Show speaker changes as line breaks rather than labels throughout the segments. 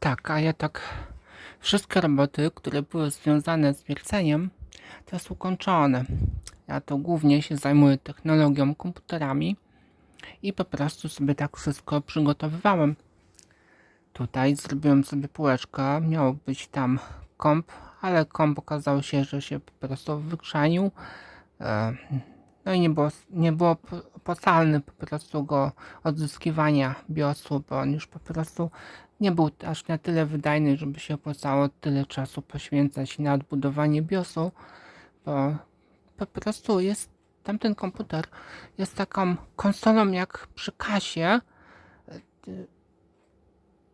Tak, a ja tak wszystkie roboty, które były związane z wierceniem, jest ukończone. Ja to głównie się zajmuję technologią, komputerami i po prostu sobie tak wszystko przygotowywałem. Tutaj zrobiłem sobie półeczkę, miał być tam komp, ale komp okazało się, że się po prostu wykrzanił. E, No i nie było, nie było opłacalne po prostu go odzyskiwania biosu, bo on już po prostu nie był aż na tyle wydajny, żeby się opłacało tyle czasu poświęcać na odbudowanie biosu, bo po prostu jest tamten komputer jest taką konsolą jak przy kasie y,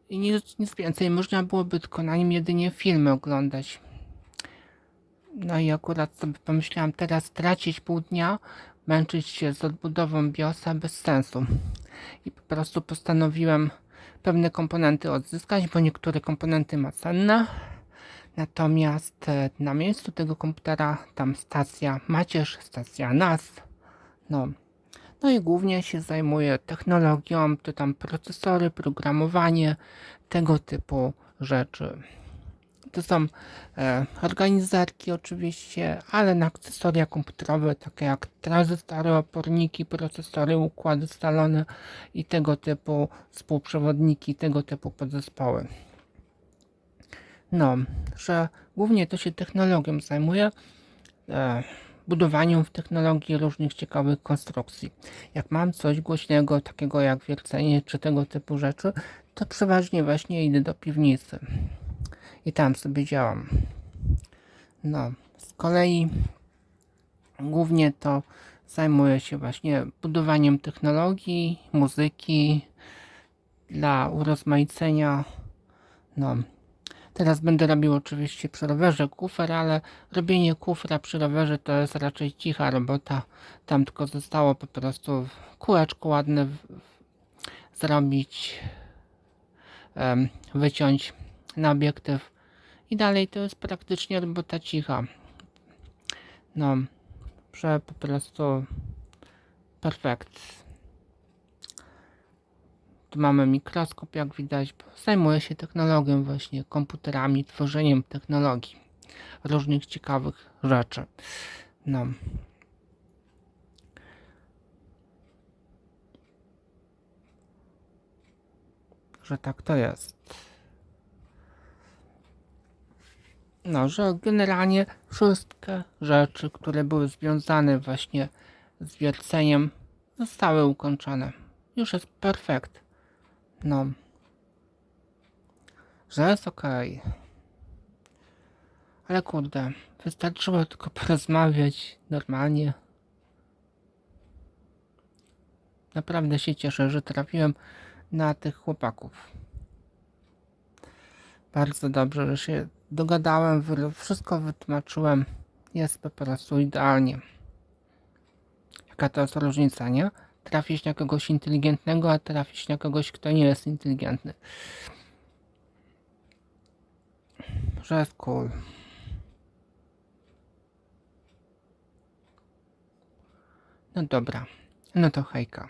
i nic, nic więcej. Można byłoby tylko na nim jedynie filmy oglądać. No i akurat sobie pomyślałam, teraz tracić pół dnia, męczyć się z odbudową BIOSa bez sensu. I po prostu postanowiłem pewne komponenty odzyskać, bo niektóre komponenty ma cenne. Natomiast e, na miejscu tego komputera tam stacja macierz, stacja NAS. No. No i głównie się zajmuję technologią, to tam procesory, programowanie, tego typu rzeczy. To są e, organizerki oczywiście, ale na akcesoria komputerowe takie jak tranzystory, oporniki, procesory, układy scalone i tego typu współprzewodniki, tego typu podzespoły. No, że głównie to się technologią zajmuję, e, budowaniem w technologii różnych ciekawych konstrukcji. Jak mam coś głośnego, takiego jak wiercenie czy tego typu rzeczy, to przeważnie właśnie idę do piwnicy i tam sobie działam. No, z kolei głównie to zajmuję się właśnie budowaniem technologii, muzyki dla urozmaicenia. No, teraz będę robił oczywiście przy rowerze kufer, ale robienie kufra przy rowerze to jest raczej cicha robota. Tam tylko zostało po prostu kółeczko ładne zrobić, wyciąć na obiektyw i dalej to jest praktycznie robota cicha. No, że po prostu perfekt. Tu mamy mikroskop, jak widać. bo Zajmuję się technologią właśnie, komputerami, tworzeniem technologii. Różnych ciekawych rzeczy. No. Że tak to jest. No, że generalnie wszystkie rzeczy, które były związane właśnie z wierceniem, zostały ukończone. Już jest perfekt. No. Że jest ok. Ale kurde, wystarczyło tylko porozmawiać normalnie. Naprawdę się cieszę, że trafiłem na tych chłopaków. Bardzo dobrze, że się dogadałem, wszystko wytłumaczyłem. Jest po prostu idealnie. Jaka to jest różnica, nie? Trafić na kogoś inteligentnego, a trafić na kogoś, kto nie jest inteligentny. Że jest cool. No dobra. No to hejka.